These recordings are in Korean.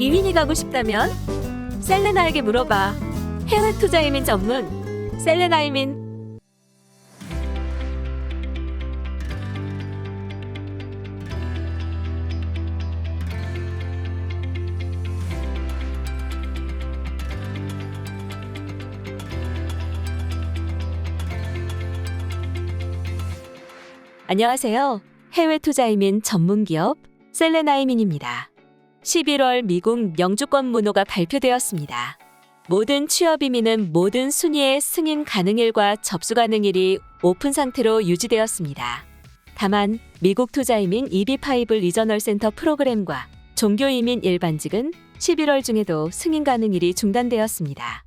이민이 가고 싶다면 셀레나에게 물어봐. 해외 투자 이민 전문 셀레나 이민 안녕하세요. 해외 투자 이민 전문 기업 셀레나 이민입니다. 11월 미국 영주권 문호가 발표되었습니다. 모든 취업 이민은 모든 순위의 승인 가능일과 접수 가능일이 오픈 상태로 유지되었습니다. 다만 미국 투자 이민 EB5 리저널 센터 프로그램과 종교 이민 일반직은 11월 중에도 승인 가능일이 중단되었습니다.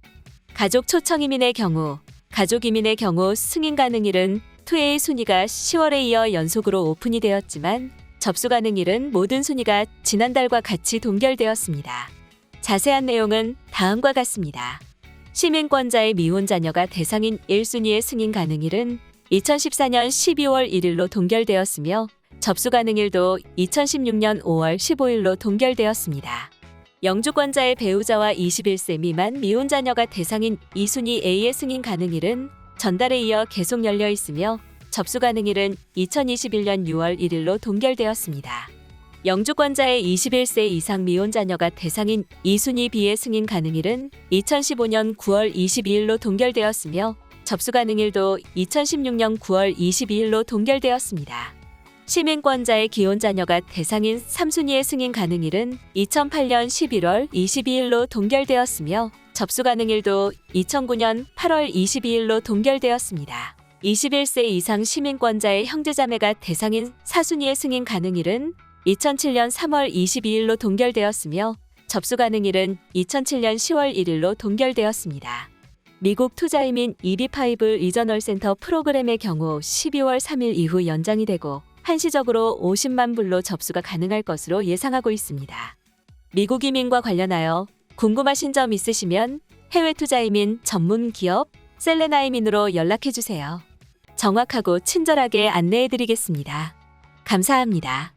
가족 초청 이민의 경우, 가족 이민의 경우 승인 가능일은 2A 순위가 10월에 이어 연속으로 오픈이 되었지만 접수 가능 일은 모든 순위가 지난달과 같이 동결되었습니다. 자세한 내용은 다음과 같습니다. 시민권자의 미혼 자녀가 대상인 1순위의 승인 가능일은 2014년 12월 1일로 동결되었으며 접수 가능일도 2016년 5월 15일로 동결되었습니다. 영주권자의 배우자와 21세 미만 미혼 자녀가 대상인 2순위 A의 승인 가능일은 전달에 이어 계속 열려 있으며 접수 가능일은 2021년 6월 1일로 동결되었습니다. 영주권자의 21세 이상 미혼 자녀가 대상인 2순위 B의 승인 가능일은 2015년 9월 22일로 동결되었으며 접수 가능일도 2016년 9월 22일로 동결되었습니다. 시민권자의 기혼 자녀가 대상인 3순위의 승인 가능일은 2008년 11월 22일로 동결되었으며 접수 가능일도 2009년 8월 22일로 동결되었습니다. 21세 이상 시민권자의 형제자매가 대상인 4순위의 승인 가능일은 2007년 3월 22일로 동결되었으며 접수 가능일은 2007년 10월 1일로 동결되었습니다. 미국 투자이민 EB5 리저널 센터 프로그램의 경우 12월 3일 이후 연장이 되고 한시적으로 50만 불로 접수가 가능할 것으로 예상하고 있습니다. 미국 이민과 관련하여 궁금하신 점 있으시면 해외 투자 이민 전문 기업 셀레나 이민으로 연락해 주세요. 정확하고 친절하게 안내해 드리겠습니다. 감사합니다.